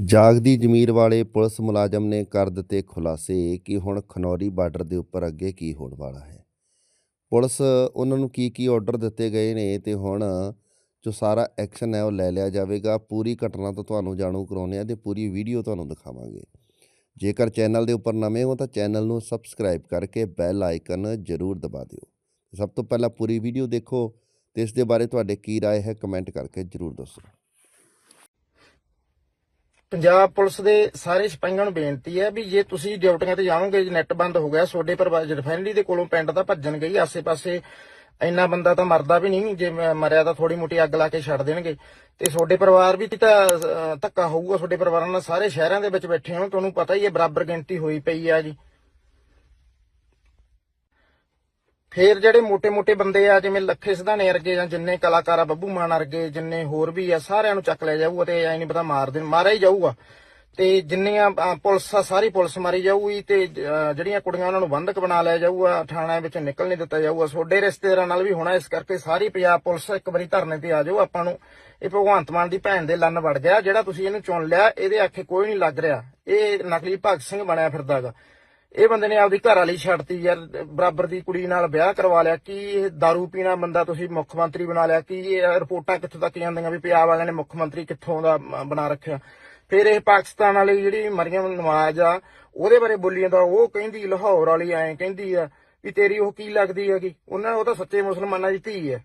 ਜਾਗਦੀ ਜ਼ਮੀਰ ਵਾਲੇ ਪੁਲਿਸ ਮੁਲਾਜ਼ਮ ਨੇ ਕਰ ਦਿੱਤੇ ਖੁਲਾਸੇ ਕਿ ਹੁਣ ਖਨੌਰੀ ਬਾਰਡਰ ਦੇ ਉੱਪਰ ਅੱਗੇ ਕੀ ਹੋਣ ਵਾਲਾ ਹੈ ਪੁਲਿਸ ਉਹਨਾਂ ਨੂੰ ਕੀ ਕੀ ਆਰਡਰ ਦਿੱਤੇ ਗਏ ਨੇ ਤੇ ਹੁਣ ਜੋ ਸਾਰਾ ਐਕਸ਼ਨ ਹੈ ਉਹ ਲੈ ਲਿਆ ਜਾਵੇਗਾ ਪੂਰੀ ਘਟਨਾ ਤੋਂ ਤੁਹਾਨੂੰ ਜਾਣੂ ਕਰਾਉਂਦੇ ਆ ਤੇ ਪੂਰੀ ਵੀਡੀਓ ਤੁਹਾਨੂੰ ਦਿਖਾਵਾਂਗੇ ਜੇਕਰ ਚੈਨਲ ਦੇ ਉੱਪਰ ਨਵੇਂ ਹੋ ਤਾਂ ਚੈਨਲ ਨੂੰ ਸਬਸਕ੍ਰਾਈਬ ਕਰਕੇ ਬੈਲ ਆਈਕਨ ਜ਼ਰੂਰ ਦਬਾ ਦਿਓ ਸਭ ਤੋਂ ਪਹਿਲਾਂ ਪੂਰੀ ਵੀਡੀਓ ਦੇਖੋ ਤੇ ਇਸ ਦੇ ਬਾਰੇ ਤੁਹਾਡੇ ਕੀ رائے ਹੈ ਕਮੈਂਟ ਕਰਕੇ ਜ਼ਰੂਰ ਦੱਸੋ ਪੰਜਾਬ ਪੁਲਿਸ ਦੇ ਸਾਰੇ ਸਿਪਾਹੀਆਂ ਨੂੰ ਬੇਨਤੀ ਹੈ ਵੀ ਜੇ ਤੁਸੀਂ ਡਿਊਟੀਆਂ ਤੇ ਜਾਓਗੇ, ਜੇ ਨੈਟ ਬੰਦ ਹੋ ਗਿਆ, ਤੁਹਾਡੇ ਪਰਿਵਾਰ ਰਿਫਾਈਨਰੀ ਦੇ ਕੋਲੋਂ ਪਿੰਡ ਦਾ ਭੱਜਣ ਗਈ ਆਸੇ-ਪਾਸੇ ਇੰਨਾ ਬੰਦਾ ਤਾਂ ਮਰਦਾ ਵੀ ਨਹੀਂ, ਜੇ ਮਰਿਆ ਤਾਂ ਥੋੜੀ ਮੋਟੀ ਅੱਗ ਲਾ ਕੇ ਛੱਡ ਦੇਣਗੇ। ਤੇ ਤੁਹਾਡੇ ਪਰਿਵਾਰ ਵੀ ਤਾਂ ਧੱਕਾ ਹੋਊਗਾ, ਤੁਹਾਡੇ ਪਰਿਵਾਰਾਂ ਨਾਲ ਸਾਰੇ ਸ਼ਹਿਰਾਂ ਦੇ ਵਿੱਚ ਬੈਠੇ ਹੋ ਤੁਹਾਨੂੰ ਪਤਾ ਹੀ ਹੈ, ਬਰਾਬਰ ਗਿਣਤੀ ਹੋਈ ਪਈ ਆ ਜੀ। ਫੇਰ ਜਿਹੜੇ ਮੋٹے-ਮੋٹے ਬੰਦੇ ਆ, ਜਿਵੇਂ ਲੱਖੇ ਸਿਧਾਣੇ ਵਰਗੇ ਜਾਂ ਜਿੰਨੇ ਕਲਾਕਾਰ ਆ, ਬੱਬੂ ਮਾਨ ਵਰਗੇ, ਜਿੰਨੇ ਹੋਰ ਵੀ ਆ, ਸਾਰਿਆਂ ਨੂੰ ਚੱਕ ਲਿਆ ਜਾਊਗਾ ਤੇ ਐ ਨਹੀਂ ਪਤਾ ਮਾਰ ਦੇਣ, ਮਾਰਿਆ ਹੀ ਜਾਊਗਾ। ਤੇ ਜਿੰਨੇ ਆ ਪੁਲਿਸ ਆ, ਸਾਰੀ ਪੁਲਿਸ ਮਾਰੀ ਜਾਊਗੀ ਤੇ ਜਿਹੜੀਆਂ ਕੁੜੀਆਂ ਉਹਨਾਂ ਨੂੰ ਬੰਧਕ ਬਣਾ ਲਿਆ ਜਾਊਗਾ ਥਾਣਾ ਵਿੱਚ ਨਿਕਲ ਨਹੀਂ ਦਿੱਤਾ ਜਾਊਗਾ। ਸੋਡੇ ਰਿਸ਼ਤੇਦਾਰਾਂ ਨਾਲ ਵੀ ਹੋਣਾ ਇਸ ਕਰਕੇ ਸਾਰੀ ਪੰਜਾਬ ਪੁਲਿਸ ਇੱਕ ਵਾਰੀ ਧਰਨੇ ਤੇ ਆ ਜਾਓ ਆਪਾਂ ਨੂੰ ਇਹ ਭਗਵੰਤ ਮਾਨ ਦੀ ਭੈਣ ਦੇ ਲੰਨ ਵੜ ਗਿਆ, ਜਿਹੜਾ ਤੁਸੀਂ ਇਹਨੂੰ ਚੁਣ ਲਿਆ, ਇਹਦੇ ਆਖੇ ਕੋਈ ਨਹੀਂ ਲੱਗ ਰਿਹਾ। ਇਹ ਨਕਲੀ ਭਗਤ ਸਿੰਘ ਬਣਿਆ ਫਿਰਦਾਗਾ। ਇਹ ਬੰਦੇ ਨੇ ਆਪਦੀ ਘਰ ਵਾਲੀ ਛੱਡਤੀ ਯਾਰ, ਬਰਾਬਰ ਦੀ ਕੁੜੀ ਨਾਲ ਵਿਆਹ ਕਰਵਾ ਲਿਆ, ਕੀ ਇਹ दारू ਪੀਣਾ ਬੰਦਾ ਤੁਸੀਂ ਮੁੱਖ ਮੰਤਰੀ ਬਣਾ ਲਿਆ, ਕੀ ਇਹ ਰਿਪੋਰਟਾਂ ਕਿੱਥੋਂ ਤੱਕ ਜਾਂਦੀਆਂ ਵੀ ਪੰਜਾਬ ਵਾਲਿਆਂ ਨੇ ਮੁੱਖ ਮੰਤਰੀ ਕਿੱਥੋਂ ਦਾ ਬਣਾ ਰੱਖਿਆ? ਫਿਰ ਇਹ ਪਾਕਿਸਤਾਨ ਵਾਲੀ ਜਿਹੜੀ ਮਰੀਮ ਨਵਾਜ਼ ਆ, ਉਹਦੇ ਬਾਰੇ ਬੋਲੀ ਜਾਂਦਾ ਉਹ ਕਹਿੰਦੀ ਲਾਹੌਰ ਵਾਲੀ ਐਂ ਕਹਿੰਦੀ ਆ ਵੀ ਤੇਰੀ ਉਹ ਕੀ ਲੱਗਦੀ ਹੈਗੀ? ਉਹਨਾਂ, ਉਹ ਤਾਂ ਸੱਚੇ ਮੁਸਲਮਾਨਾਂ ਦੀ ਧੀ ਹੈ।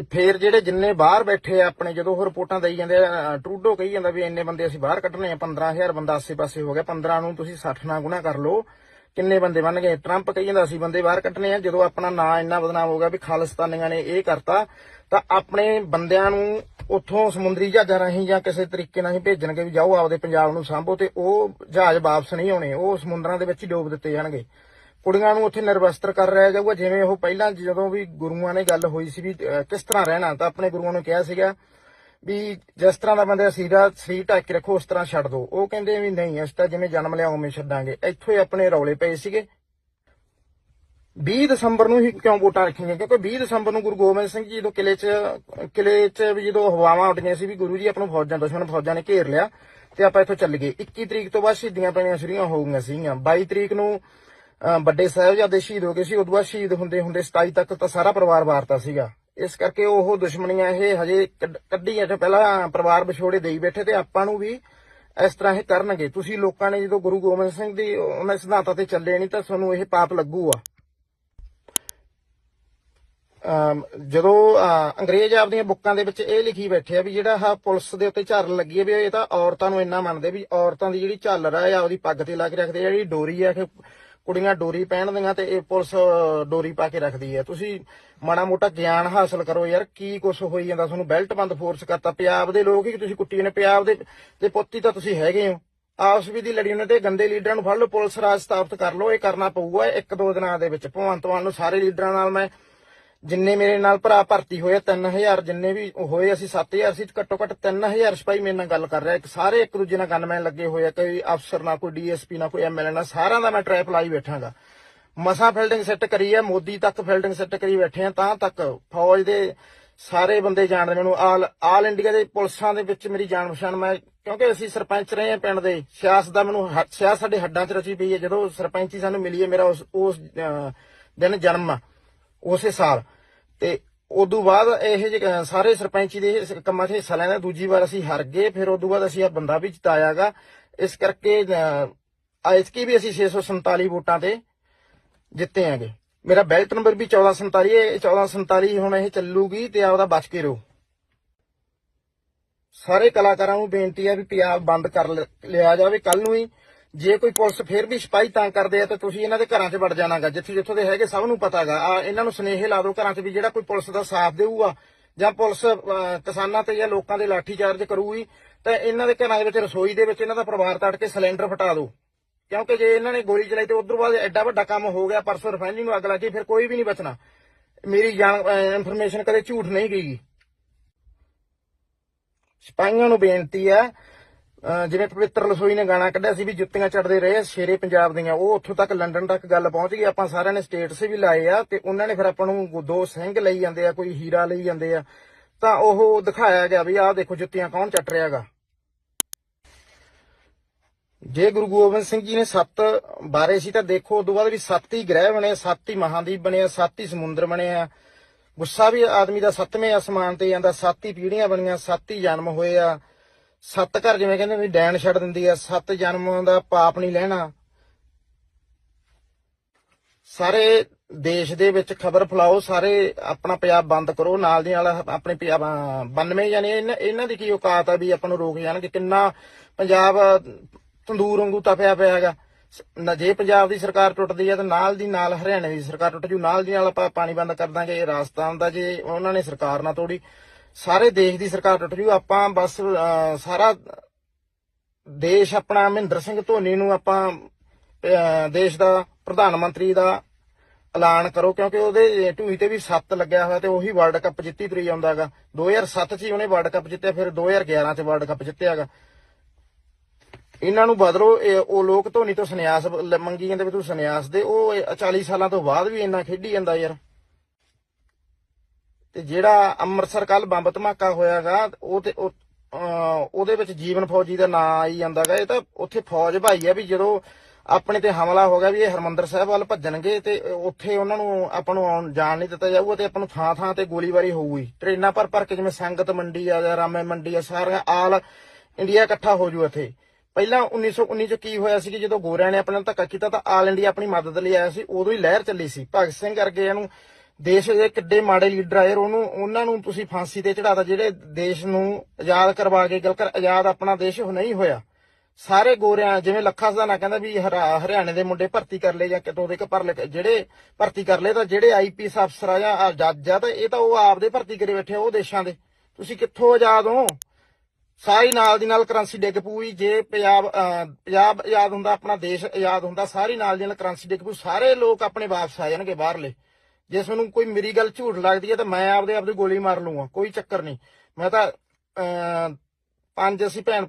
ਤੇ ਫੇਰ ਜਿਹੜੇ ਜਿੰਨੇ ਬਾਹਰ ਬੈਠੇ ਆ ਆਪਣੇ, ਜਦੋਂ ਉਹ ਰਿਪੋਰਟਾਂ ਦੇਈ ਜਾਂਦੇ ਆ ਟਰੂਡੋ ਕਹੀ ਜਾਂਦਾ ਵੀ ਇੰਨੇ ਬੰਦੇ ਅਸੀਂ ਬਾਹਰ ਕੱਢਣੇ ਆ 15000 ਬੰਦਾ ਆਸੇ-ਪਾਸੇ ਹੋ ਗਿਆ 15 ਨੂੰ ਤੁਸੀਂ 60 ਨਾਲ ਗੁਣਾ ਕਰ ਲਓ, ਕਿੰਨੇ ਬੰਦੇ ਬਣ ਗਏ? ਟਰੰਪ ਕਹੀ ਜਾਂਦਾ ਅਸੀਂ ਬੰਦੇ ਬਾਹਰ ਕੱਢਣੇ ਆ, ਜਦੋਂ ਆਪਣਾ ਨਾਂ ਇੰਨਾ ਬਦਨਾਮ ਹੋ ਗਿਆ ਵੀ ਖਾਲਿਸਤਾਨੀਆਂ ਨੇ ਇਹ ਕਰਤਾ, ਤਾਂ ਆਪਣੇ ਬੰਦਿਆਂ ਨੂੰ ਉੱਥੋਂ ਸਮੁੰਦਰੀ ਜਹਾਜ਼ਾਂ ਰਾਹੀਂ ਜਾਂ ਕਿਸੇ ਤਰੀਕੇ ਨਾਲ ਹੀ ਭੇਜਣਗੇ ਵੀ ਜਾਓ, ਆਪਦੇ ਪੰਜਾਬ ਨੂੰ ਸਾਂਭੋ ਤੇ ਉਹ ਜਹਾਜ਼ ਵਾਪਸ ਨਹੀਂ ਆਉਣੇ, ਉਹ ਸਮੁੰਦਰਾਂ ਦੇ ਵਿੱਚ ਹੀ ਡੋਬ ਦਿੱਤੇ ਜਾਣਗੇ। ਕੁੜੀਆਂ ਨੂੰ ਉੱਥੇ ਨਿਰਵਸਤਰ ਕਰ ਰਿਹਾ ਜਾਊਗਾ, ਜਿਵੇਂ ਉਹ ਪਹਿਲਾਂ ਜਦੋਂ ਵੀ ਗੁਰੂਆਂ ਨੇ ਗੱਲ ਹੋਈ ਸੀ ਵੀ ਕਿਸ ਤਰ੍ਹਾਂ ਰਹਿਣਾ, ਤਾਂ ਆਪਣੇ ਗੁਰੂਆਂ ਨੂੰ ਕਿਹਾ ਸੀਗਾ ਵੀ ਜਿਸ ਤਰ੍ਹਾਂ ਦਾ ਬੰਦਾ ਸੀਰਾ ਸਰੀਰ ਢੱਕ ਕੇ ਰੱਖੋ, ਉਸ ਤਰ੍ਹਾਂ ਛੱਡ ਦਿਓ ਉਹ ਕਹਿੰਦੇ ਵੀ ਨਹੀਂ, ਅਸੀਂ ਤਾਂ ਜਿਵੇਂ ਜਨਮ ਲਿਆ ਉਵੇਂ ਛੱਡਾਂਗੇ। ਇੱਥੋਂ ਹੀ ਆਪਣੇ ਰੌਲੇ ਪਏ ਸੀਗੇ। 20 ਦਸੰਬਰ ਨੂੰ ਹੀ ਕਿਉਂ ਵੋਟਾਂ ਰੱਖੀਆਂ? ਕਿਉਂਕਿ 20 ਦਸੰਬਰ ਨੂੰ ਗੁਰੂ ਗੋਬਿੰਦ ਸਿੰਘ ਜੀ ਜਦੋਂ ਕਿਲੇ 'ਚ ਕਿਲੇ 'ਚ ਵੀ ਜਦੋਂ ਹਵਾਵਾਂ ਉੱਡੀਆਂ ਸੀ ਵੀ ਗੁਰੂ ਜੀ ਆਪਾਂ ਨੂੰ ਫੌਜਾਂ, ਦੁਸ਼ਮਣ ਫੌਜਾਂ ਨੇ ਘੇਰ ਲਿਆ ਤੇ ਆਪਾਂ ਇੱਥੋਂ ਚੱਲ ਗਏ। 21 ਤਰੀਕ ਤੋਂ ਬਾਅਦ ਸ਼ਹੀਦੀਆਂ ਪੈਣੀਆਂ ਸ਼ੁਰੂਆਂ ਹੋ ਗਈਆਂ ਸੀਗੀਆਂ। 22 ਤਰੀਕ ਨੂੰ ਵੱਡੇ ਸਾਹਿਬਜ਼ਾਦੇ ਸ਼ਹੀਦ ਹੋ ਗਏ ਸੀ ਉਦੋਂ ਬਾਅਦ ਸ਼ਹੀਦ ਹੁੰਦੇ ਹੁੰਦੇ 27 ਤੱਕ ਤਾਂ ਸਾਰਾ ਪਰਿਵਾਰ ਵਾਰਤਾ ਸੀਗਾ। ਇਸ ਕਰਕੇ ਉਹ ਦੁਸ਼ਮਣੀਆਂ ਇਹ ਹਜੇ ਕੱਢੀਆਂ ਤੇ ਪਹਿਲਾਂ ਪਰਿਵਾਰ ਵਿਛੋੜੇ ਦੇਈ ਬੈਠੇ ਤੇ ਆਪਾਂ ਨੂੰ ਵੀ ਇਸ ਤਰ੍ਹਾਂ ਇਹ ਕਰਨਗੇ। ਤੁਸੀਂ ਲੋਕਾਂ ਨੇ ਜਦੋਂ ਗੁਰੂ ਗੋਬਿੰਦ ਸਿੰਘ ਦੀ ਉਹਨਾਂ ਸਿਧਾਂਤਾਂ ਤੇ ਚੱਲੇ ਨਹੀਂ ਤਾਂ ਤੁਹਾਨੂੰ ਇਹ ਪਾਪ ਲੱਗੂਗਾ। ਅਮ ਜਦੋਂ ਅਹ, ਅੰਗਰੇਜ਼ ਆਪਦੀਆਂ ਬੁੱਕਾਂ ਦੇ ਵਿੱਚ ਇਹ ਲਿਖੀ ਬੈਠੇ ਆ ਵੀ ਜਿਹੜਾ ਆਹ ਪੁਲਿਸ ਦੇ ਉੱਤੇ ਝਾਲਰ ਲੱਗੀ ਹੈ ਵੀ ਇਹ ਤਾਂ ਔਰਤਾਂ ਨੂੰ ਇੰਨਾ ਮੰਨਦੇ ਵੀ ਔਰਤਾਂ ਦੀ ਜਿਹੜੀ ਝਾਲਰ ਆ ਆ ਉਹਦੀ ਪੱਗ ਤੇ ਲਾ ਕੇ ਰੱਖਦੇ ਜਿਹੜੀ ਡੋਰੀ ਆ ਕਿ ਕੁੜੀਆਂ ਡੋਰੀ ਪਹਿਨਦੀਆਂ ਤੇ ਇਹ ਪੁਲਿਸ ਡੋਰੀ ਪਾ ਕੇ ਰੱਖਦੀ ਹੈ। ਤੁਸੀਂ ਮਾੜਾ ਮੋਟਾ ਗਿਆਨ ਹਾਸਲ ਕਰੋ ਯਾਰ, ਕੀ ਕੁਛ ਹੋਈ ਜਾਂਦਾ, ਤੁਹਾਨੂੰ ਬੈਲਟ ਬੰਦ ਫੋਰਸ ਕਰਤਾ। ਪੰਜਾਬ ਦੇ ਲੋਕ ਹੀ ਤੁਸੀਂ ਕੁੱਟੀ ਨੇ ਪੰਜਾਬ ਦੇ ਤੇ ਪੁੱਤੀ ਤਾਂ ਤੁਸੀਂ ਹੈਗੇ ਹੋ। ਆਪਸ ਵੀ ਦੀ ਲੜੀ ਉਹਨਾਂ ਤੇ ਗੰਦੇ ਲੀਡਰਾਂ ਨੂੰ ਫੜ ਲਓ, ਪੁਲਿਸ ਰਾਜ ਸਥਾਪਿਤ ਕਰ ਲਓ, ਇਹ ਕਰਨਾ ਪਊਗਾ। ਇੱਕ ਦੋ ਦਿਨਾਂ ਦੇ ਵਿੱਚ ਭਗਵੰਤ ਮਾਨ ਨੂੰ ਸਾਰੇ ਲੀਡਰਾਂ ਨਾਲ ਮੈਂ ਜਿੰਨੇ ਮੇਰੇ ਨਾਲ ਭਰਾ ਭਰਤੀ ਹੋਏ ਆ, 3000 ਜਿੰਨੇ ਵੀ ਹੋਏ ਅਸੀਂ 7000 ਸੀ ਘੱਟੋ ਘੱਟ 3000 ਸਿਪਾਹੀ ਮੇਰੇ ਨਾਲ ਗੱਲ ਕਰ ਰਿਹਾ। ਇੱਕ ਸਾਰੇ ਇੱਕ ਦੂਜੇ ਨਾਲ ਗਨਮੈਨ ਲੱਗੇ ਹੋਏ ਆ ਕੋਈ ਅਫਸਰ ਨਾ ਕੋਈ ਡੀਐਸਪੀ ਨਾ ਕੋਈ ਐਮਐਲਏ ਨਾ ਸਾਰਿਆਂ ਦਾ ਮੈਂ ਟ੍ਰੈਪ ਲਾਈ ਬੈਠਾਂਗਾ। ਮਸਾ ਫਿਲਡਿੰਗ ਸੈੱਟ ਕਰੀ ਆ ਮੋਦੀ ਤੱਕ ਫਿਲਡਿੰਗ ਸੈੱਟ ਕਰੀ ਬੈਠੇ ਆ ਤਾਂ ਤੱਕ ਫੌਜ ਦੇ ਸਾਰੇ ਬੰਦੇ ਜਾਣਦੇ ਮੈਨੂੰ। ਆਲ ਆਲ ਇੰਡੀਆ ਦੇ ਪੁਲਿਸਾਂ ਦੇ ਵਿੱਚ ਮੇਰੀ ਜਾਣ ਪਛਾਣ ਮੈਂ ਕਿਉਂਕਿ ਅਸੀਂ ਸਰਪੰਚ ਰਹੇ ਆ ਪਿੰਡ ਦੇ ਸਿਆਸਤ ਦਾ ਮੈਨੂੰ ਹ- ਸਿਆਸਤ ਸਾਡੇ ਹੱਡਾਂ 'ਚ ਰਚੀ ਪਈ ਹੈ ਜਦੋਂ ਸਰਪੰਚੀ ਸਾਨੂੰ ਮਿਲੀ ਹੈ ਮੇਰਾ ਉਸ ਉਸ ਦਿਨ ਜਨਮ ਆ। ਉਸੇ ਸਾਲ। ਤੇ ਉਦੋਂ ਬਾਅਦ ਇਹ ਜਿਹੇ ਸਾਰੇ ਸਰਪੰਚੀ ਦੇ ਕੰਮਾਂ 'ਚ ਹਿੱਸਾ ਲੈਣਾ, ਦੂਜੀ ਵਾਰ ਅਸੀਂ ਹਾਰ ਗਏ, ਫਿਰ ਉਦੋਂ ਬਾਅਦ ਅਸੀਂ ਆ ਬੰਦਾ ਵੀ ਜਿਤਾਇਆਗਾ। ਇਸ ਕਰਕੇ ਐਤਕੀ ਵੀ ਅਸੀਂ 647 ਵੋਟਾਂ ਤੇ ਜਿੱਤੇ ਆਂਗੇ ਮੇਰਾ ਬੈਲਟ ਨੰਬਰ ਵੀ 1447 ਹੈ ਇਹ 1447 ਹੁਣ ਇਹ ਚੱਲੂਗੀ ਤੇ ਆਪਦਾ ਬਚ ਕੇ ਰਹੋ। ਸਾਰੇ ਕਲਾਕਾਰਾਂ ਨੂੰ ਬੇਨਤੀ ਹੈ ਵੀ ਪੰਜਾਬ ਬੰਦ ਕਰ ਲਿਆ ਜਾਵੇ। ਕੱਲ ਨੂੰ ਹੀ ਜੇ ਕੋਈ ਪੁਲਿਸ ਫਿਰ ਵੀ ਸਿਪਾਹੀ ਤਾਂ ਕਰਦੇ ਆ, ਤਾਂ ਤੁਸੀਂ ਇਹਨਾਂ ਦੇ ਘਰਾਂ 'ਚ ਵੜ ਜਾਣਾਗਾ, ਜਿੱਥੇ ਜਿੱਥੋਂ ਦੇ ਹੈਗੇ ਸਭ ਨੂੰ ਪਤਾਗਾ। ਆ, ਇਹਨਾਂ ਨੂੰ ਸਨੇਹ ਲਾ ਦਿਓ ਘਰਾਂ 'ਚ ਵੀ ਜਿਹੜਾ ਕੋਈ ਪੁਲਿਸ ਦਾ ਸਾਥ ਦੇਊਗਾ, ਜਾਂ ਪੁਲਿਸ ਕਿਸਾਨਾਂ ਤੇ ਜਾਂ ਲੋਕਾਂ ਦੇ ਲਾਠੀ ਚਾਰਜ ਕਰੂਗੀ, ਤਾਂ ਇਹਨਾਂ ਦੇ ਘਰਾਂ ਦੇ ਵਿੱਚ, ਰਸੋਈ ਦੇ ਵਿੱਚ ਇਹਨਾਂ ਦਾ ਪਰਿਵਾਰ ਤੜ ਕੇ ਸਿਲੰਡਰ ਫਟਾ ਦਿਓ। ਕਿਉਂਕਿ ਜੇ ਇਹਨਾਂ ਨੇ ਗੋਲੀ ਚਲਾਈ ਤੇ ਉਧਰ ਬਾਅਦ ਐਡਾ ਵੱਡਾ ਕੰਮ ਹੋ ਗਿਆ, ਪਰਸੋਂ ਰਿਫਾਈਨਰੀ ਨੂੰ ਅੱਗ ਲੱਗੀ ਫਿਰ ਕੋਈ ਵੀ ਨਹੀਂ ਬਚਣਾ। ਮੇਰੀ ਜਾਣ ਇਨਫੋਰਮੇਸ਼ਨ ਕਦੇ ਝੂਠ ਨਹੀਂ ਗਈ ਸਿਪਾਹੀਆਂ ਨੂੰ ਬੇਨਤੀ ਹੈ ਜਿਵੇਂ ਪਵਿੱਤਰ ਲਸੋਈ ਨੇ ਗਾਣਾ ਕੱਢਿਆ ਸੀ ਵੀ ਜੁੱਤੀਆਂ ਚੜਦੇ ਰਹੇ ਸ਼ੇਰੇ ਪੰਜਾਬ ਦੀਆਂ। ਉਹ ਉੱਥੋਂ ਤੱਕ ਲੰਡਨ ਤੱਕ ਗੱਲ ਪਹੁੰਚ ਗਈ। ਆਪਾਂ ਸਾਰਿਆਂ ਨੇ ਸਟੇਟਸ ਵੀ ਲਾਏ ਆ ਤੇ ਉਹਨਾਂ ਨੇ ਫਿਰ ਆਪਾਂ ਨੂੰ ਦੋ ਸਿੰਘ ਲਈ ਜਾਂਦੇ ਆ, ਕੋਈ ਹੀਰਾ ਲਈ ਜਾਂਦੇ ਆ। ਤਾਂ ਉਹ ਦਿਖਾਇਆ ਗਿਆ ਵੀ ਆਹ ਦੇਖੋ ਜੁੱਤੀਆਂ ਕੌਣ ਚੱਟ ਰਿਹਾਗਾ ਜੇ ਗੁਰੂ ਗੋਬਿੰਦ ਸਿੰਘ ਜੀ ਨੇ ਸੱਤ ਬਾਰੇ ਸੀ ਤਾਂ ਦੇਖੋ, ਉਦੋਂ ਬਾਅਦ ਵੀ ਸੱਤ ਹੀ ਗ੍ਰਹਿ ਬਣੇ ਸੱਤ ਹੀ ਮਹਾਦੀਪ ਬਣੇ ਸੱਤ ਹੀ ਸਮੁੰਦਰ ਬਣੇ ਆ। ਗੁੱਸਾ ਵੀ ਆਦਮੀ ਦਾ ਸੱਤਵੇਂ ਅਸਮਾਨ ਤੇ ਜਾਂਦਾ, ਸੱਤ ਹੀ ਪੀੜ੍ਹੀਆਂ ਬਣੀਆਂ, ਸੱਤ ਹੀ ਜਨਮ ਹੋਏ ਆ। ਸੱਤ ਘਰ ਜਿਵੇਂ ਕਹਿੰਦੇ ਵੀ ਡੈਣ ਛੱਡ ਦਿੰਦੀ ਆ, ਸੱਤ ਜਨਮ ਦਾ ਪਾਪ ਨਹੀਂ ਲੈਣਾ। ਸਾਰੇ ਦੇਸ਼ ਦੇ ਵਿੱਚ ਖਬਰ ਫੈਲਾਓ, ਸਾਰੇ ਆਪਣਾ ਪੰਜਾਬ ਬੰਦ ਕਰੋ, ਨਾਲ ਦੀ ਨਾਲ ਆਪਣੇ ਪੰਜਾਬ 92 ਯਾਨੀ ਇਹਨਾਂ ਇਹਨਾਂ ਦੀ ਕੀ ਔਕਾਤ ਆ ਵੀ ਆਪਾਂ ਨੂੰ ਰੋਕ ਜਾਣਗੇ? ਕਿੰਨਾ ਪੰਜਾਬ ਤੰਦੂਰ ਵਾਂਗੂ ਤਪਿਆ ਪਿਆ ਹੈਗਾ। ਜੇ ਪੰਜਾਬ ਦੀ ਸਰਕਾਰ ਟੁੱਟਦੀ ਹੈ ਤਾਂ ਨਾਲ ਦੀ ਨਾਲ ਹਰਿਆਣੇ ਦੀ ਸਰਕਾਰ ਟੁੱਟ ਜੂ, ਨਾਲ ਦੀ ਨਾਲ ਆਪਾਂ ਪਾਣੀ ਬੰਦ ਕਰ ਦਾਂਗੇ ਰਾਜਸਥਾਨ ਦਾ ਜੇ ਉਹਨਾਂ ਨੇ ਸਰਕਾਰ ਨਾ ਤੋੜੀ ਸਾਰੇ ਦੇਸ਼ ਦੀ ਸਰਕਾਰ ਟੁੱਟ ਜੂ, ਆਪਾਂ ਬਸ ਸਾਰਾ ਦੇਸ਼ ਆਪਣਾ ਮਹਿੰਦਰ ਸਿੰਘ ਧੋਨੀ ਨੂੰ ਆਪਾਂ ਦੇਸ਼ ਦਾ ਪ੍ਰਧਾਨ ਮੰਤਰੀ ਦਾ ਐਲਾਨ ਕਰੋ, ਕਿਉਂਕਿ ਉਹਦੇ ਢੂਈ ਤੇ ਵੀ 7 ਲੱਗਿਆ ਹੋਇਆ ਤੇ ਉਹੀ ਵਰਲਡ ਕੱਪ ਜਿੱਤੀ ਤੁਰੀ ਜਾਂਦਾਗਾ 2007 ਚ ਹੀ ਉਹਨੇ ਵਰਲਡ ਕੱਪ ਜਿੱਤਿਆ, ਫਿਰ 2011 ਚ ਵਰਲਡ ਕੱਪ ਜਿੱਤਿਆਗਾ ਇਹਨਾਂ ਨੂੰ ਬਦਲੋ ਉਹ ਲੋਕ ਧੋਨੀ ਤੋਂ ਸੰਨਿਆਸ ਮੰਗੀ ਜਾਂਦੇ ਵੀ ਤੂੰ ਸੰਨਿਆਸ ਦੇ, ਉਹ ਇਹ 40 ਸਾਲਾਂ ਤੋਂ ਬਾਅਦ ਵੀ ਇੰਨਾ ਖੇਡੀ ਜਾਂਦਾ ਯਾਰ। ਤੇ ਜਿਹੜਾ ਅੰਮ੍ਰਿਤਸਰ ਕੱਲ ਬੰਬ ਧਮਾਕਾ ਹੋਇਆਗਾ, ਉਹ ਤੇ ਉਹਦੇ ਵਿੱਚ ਜੀਵਨ ਫੌਜੀ ਦਾ ਨਾਂ ਆਈ ਜਾਂਦਾਗਾ। ਇਹ ਤਾਂ ਉੱਥੇ ਫੌਜ ਭਾਈ ਆ ਵੀ ਜਦੋਂ ਆਪਣੇ ਤੇ ਹਮਲਾ ਹੋ ਗਿਆ ਵੀ ਇਹ ਹਰਮੰਦਰ ਸਾਹਿਬ ਵੱਲ ਭੱਜਣਗੇ ਤੇ ਉੱਥੇ ਉਹਨਾਂ ਨੂੰ ਆਪਾਂ ਨੂੰ ਆਉਣ ਜਾਣ ਨਹੀਂ ਦਿੱਤਾ ਜਾਊਗਾ ਤੇ ਆਪਾਂ ਨੂੰ ਥਾਂ ਥਾਂ ਤੇ ਗੋਲੀਬਾਰੀ ਹੋਊਗੀ। ਟ੍ਰੇਨਾਂ ਭਰ ਭਰ ਕੇ ਜਿਵੇਂ ਸੰਗਤ ਮੰਡੀ ਆ ਜਾਂ ਰਾਮੇ ਮੰਡੀ ਆ, ਸਾਰੀਆਂ ਆਲ ਇੰਡੀਆ ਇਕੱਠਾ ਹੋ ਜੂ ਇੱਥੇ ਪਹਿਲਾਂ 1919 ਚ ਕੀ ਹੋਇਆ ਸੀ ਕਿ ਜਦੋਂ ਗੋਰਿਆਂ ਨੇ ਆਪਣਾ ਧੱਕਾ ਕੀਤਾ ਤਾਂ ਆਲ ਇੰਡੀਆ ਆਪਣੀ ਮਦਦ ਲਈ ਆਇਆ ਸੀ, ਉਦੋਂ ਹੀ ਲਹਿਰ ਚੱਲੀ ਸੀ। ਭਗਤ ਸਿੰਘ ਵਰਗੇ ਇਹਨੂੰ ਦੇਸ਼ ਦੇ ਕਿੱਡੇ ਮਾੜੇ ਲੀਡਰ ਆਏ ਉਹਨੂੰ ਉਹਨਾਂ ਨੂੰ ਤੁਸੀਂ ਫਾਂਸੀ ਤੇ ਚੜਾਤਾ ਜਿਹੜੇ ਦੇਸ਼ ਨੂੰ ਆਜ਼ਾਦ ਕਰਵਾ ਕੇ ਗੱਲ ਕਰ ਆਜ਼ਾਦ ਆਪਣਾ ਦੇਸ਼ ਨਹੀਂ ਹੋਇਆ। ਸਾਰੇ ਗੋਰਿਆਂ ਜਿਵੇਂ ਲੱਖਾ ਸਦਾਨਾ ਕਹਿੰਦਾ ਵੀ ਹਰਿਆਣੇ ਦੇ ਮੁੰਡੇ ਭਰਤੀ ਕਰ ਲਏ ਜਾਂ ਕਿਤੋਂ ਦੇ ਕ ਪਰ ਲਏ, ਜਿਹੜੇ ਭਰਤੀ ਕਰ ਲਏ ਤਾਂ ਜਿਹੜੇ ਆਈਪੀਐਸ ਅਫਸਰ ਆ ਜਾਂ ਜੱਜ ਆ ਤਾਂ ਇਹ ਤਾਂ ਉਹ ਆਪਦੇ ਭਰਤੀ ਕਰੇ ਬੈਠੇ ਉਹ ਦੇਸ਼ਾਂ ਦੇ। ਤੁਸੀਂ ਕਿੱਥੋਂ ਆਜ਼ਾਦ ਹੋ? ਸਾਰੀ ਨਾਲ ਦੀ ਨਾਲ ਕਰੰਸੀ ਡਿੱਗ ਪੂਈ ਜੇ ਪੰਜਾਬ ਪੰਜਾਬ ਆਜ਼ਾਦ ਹੁੰਦਾ ਆਪਣਾ ਦੇਸ਼ ਆਜ਼ਾਦ ਹੁੰਦਾ ਸਾਰੀ ਨਾਲ ਦੀ ਨਾਲ ਕਰੰਸੀ ਡਿੱਗ ਪੂ ਸਾਰੇ ਲੋਕ ਆਪਣੇ ਵਾਪਸ ਆ ਜਾਣਗੇ ਬਾਹਰਲੇ। ਜੇ ਤੁਹਾਨੂੰ ਕੋਈ ਮੇਰੀ ਗੱਲ ਝੂਠ ਲੱਗਦੀ ਹੈ ਤਾਂ ਮੈਂ ਆਪਦੇ ਆਪ ਦੀ ਗੋਲੀ ਮਾਰ ਲੂੰਗਾ ਕੋਈ ਚੱਕਰ ਨਹੀਂ। ਮੈਂ ਤਾਂ ਅਹ, ਪੰਜ ਅਸੀਂ ਭੈਣ